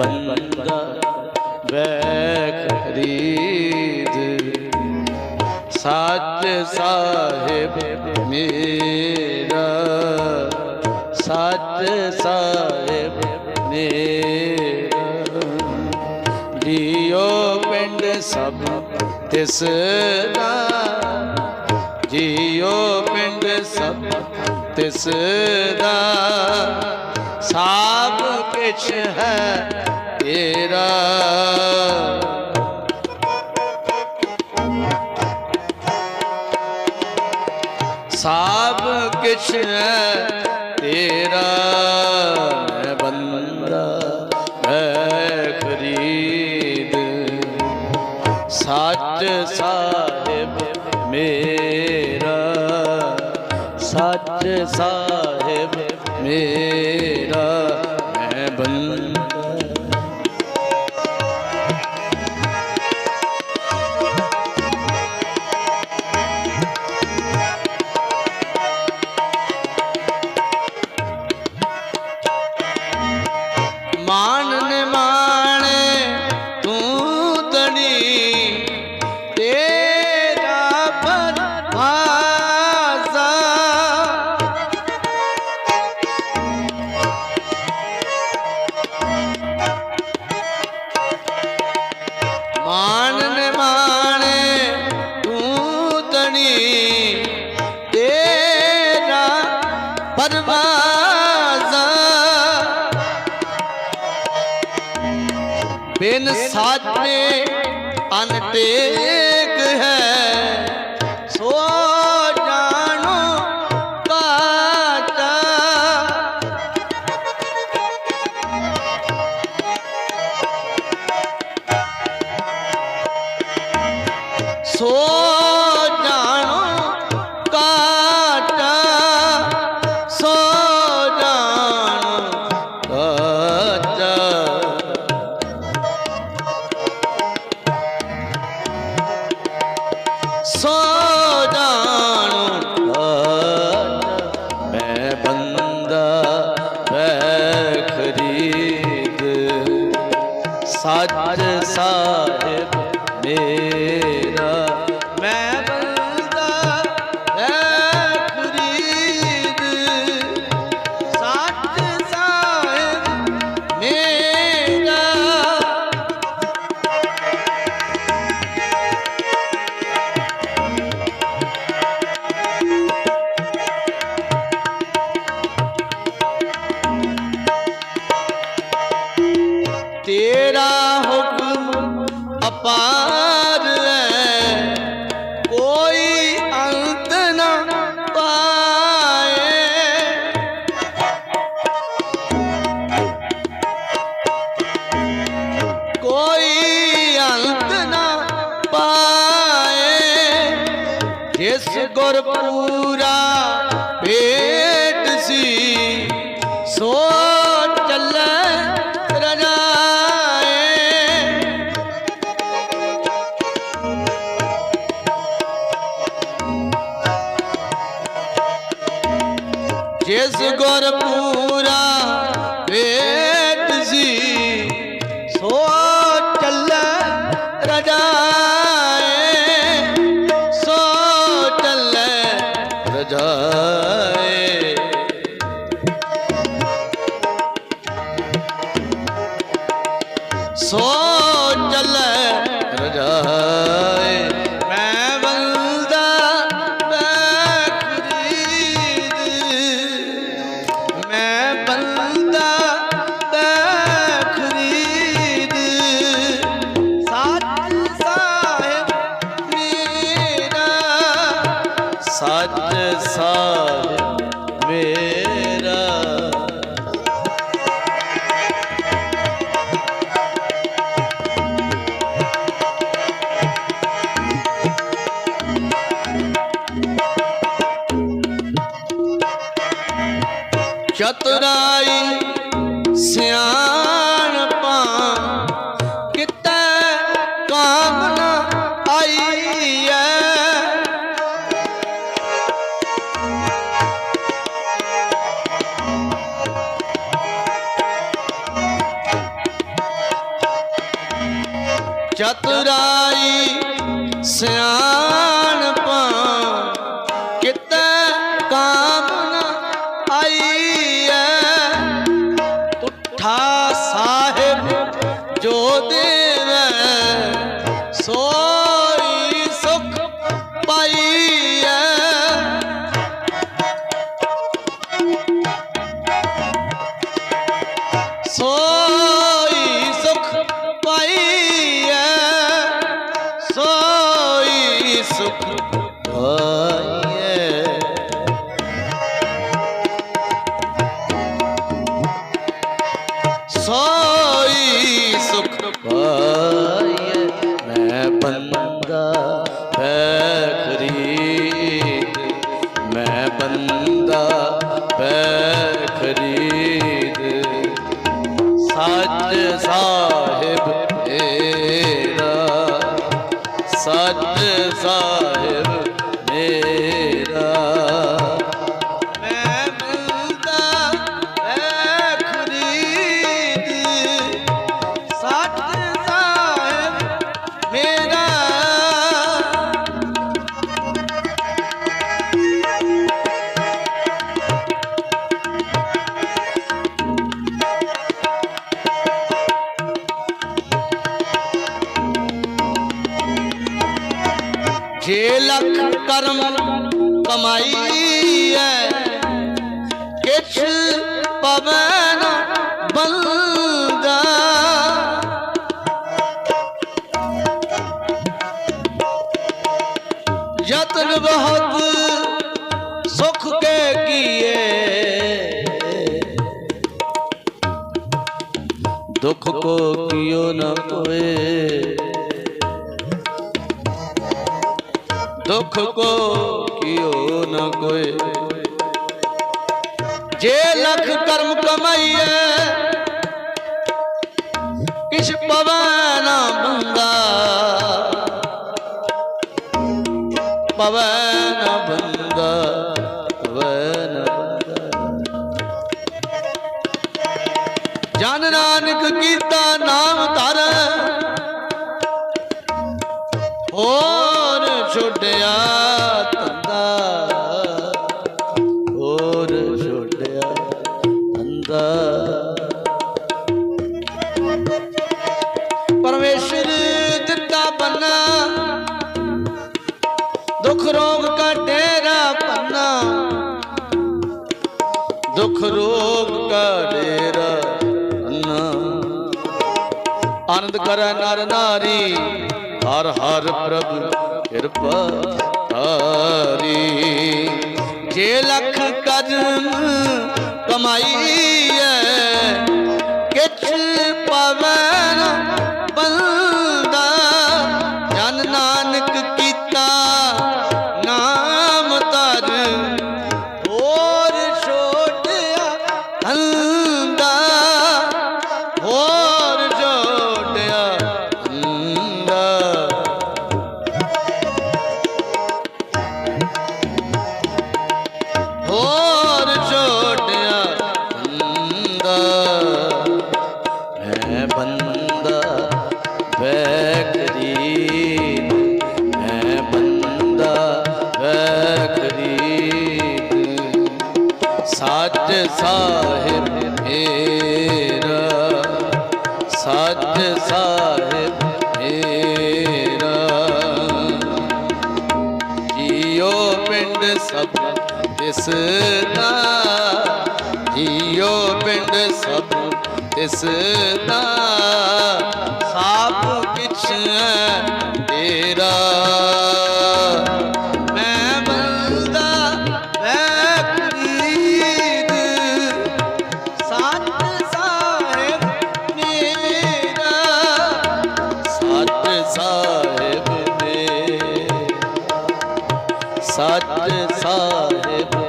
ਬੰਦਾ ਬੈਖਰੀਦ ਸੱਚ ਸਾਹਿਬ ਮੇਰਾ, ਸੱਚ ਸਾਹਿਬ ਮੇਰਾ। ਜੀਓ ਪਿੰਡ ਸਭ ਤਿਸ ਦਾ, ਜੀਓ ਪਿੰਡ ਸਭ ਤਿਸ ਦਾ। ਸਭ ਕੁਛ ਹੈ ਤੇਰਾ। ਸਭ ਕੁਛ ਹੈ ਤੇਰਾ, ਮੈਂ ਬੰਦਾ ਹੈ ਖਰੀਦ ਸੱਚ ਸਾਹਿਬ ਮੇਰਾ ਸੱਚ ਸਾਹਿਬ ਮੇਰਾ ਮੈਂ ਬੰਦਾ। ਮਾਨ ਬਿਨ ਸਾਜੇ ਸੱਚ ਸਾਹਿਬ ਮੇਰਾ ਗੁਰ ਪੂਰਾ ਭੇਟ ਸੀ। ਸੋ ਚੱਲੇ ਰਜਾਏ ਜਿਸ ਗੁਰ ਪੂਰਾ ਭੇਟ ਸੋ ਚੱਲੇ ਰਜਾਏ। ਮੈਂ ਬੰਦਾ ਮੈਂ ਖਰੀਦ ਮੈਂ ਬੰਦਾ ਮੈਂ ਖਰੀਦ ਸੱਚ ਸਾਹਿਬ, ਮੇਰਾ ਸੱਚ ਸਾਹਿਬ ਚਤੁਰਾਈ ਸਿਆਣਪਾ ਕਿਤੇ ਕਾਮ ਨਾ ਆਈ ਐ ਚਤੁਰਾਈ ਸਿਆਣਪਾ ਤੁਠਾ ਸਾਹਿਬ ਜੋ ਦੇ ਹੈ ਕਰਮ ਕਮਾਈ ਹੈ ਕਿਛ ਪਵਨ ਬੰਦਾ। ਯਤਨ ਬਹੁਤ ਸੁਖ ਕੇ ਕੀਏ। ਦੁਖ ਕੋ ਕਿਉ ਨ ਕੋਏ। ਦੁੱਖ ਕੋ ਕਿਉ ਨ ਕੋਏ। ਜੇ ਲਖ ਕਰਮ ਕਮਾਈਐ, ਕਿਛ ਪਵੈ ਨਾ ਬੰਦਾ। ਪਵੈ ਨਾ ਬੰਦਾ, ਪਵੈ ਨਾ ਬੰਦਾ। ਜਨ ਨਾਨਕ ਕੀਤਾ ਨਾਮ ਛੁੱਟਿਆ ਤੰਦਾ ਹੋਰ ਛੁੱਟਿਆ ਤੰਦਾ ਪਰਮੇਸ਼ਰ ਦਿੱਤਾ ਬੰਨਾ, ਦੁੱਖ ਰੋਗ ਕਾ ਡੇਰਾ ਪੰਨਾ ਦੁੱਖ ਰੋਗ ਕਾ ਡੇਰਾ ਪੰਨਾ ਆਨੰਦ ਕਰੈ ਨਰ ਨਾਰੀ, ਹਰ ਹਰ ਪ੍ਰਭ। ਕਿਰਪਾ ਤਾਰੀ ਜੇ ਲੱਖ ਕਰਮ ਕਮਾਈ ਕਿਛ ਸੱਚ ਸਾਹਿਬ ਮੇਰਾ ਸੱਚ ਸਾਹਿਬ ਮੇਰਾ ਜੀਓ ਪਿੰਡ ਸਭ ਤਿਸ ਦਾ ਜੀਓ ਪਿੰਡ ਸਭ ਤਿਸ ਦਾ ਸਭ ਕਿਛ ਤੇਰਾ ਸੱਚ ਸਾਹਿਬ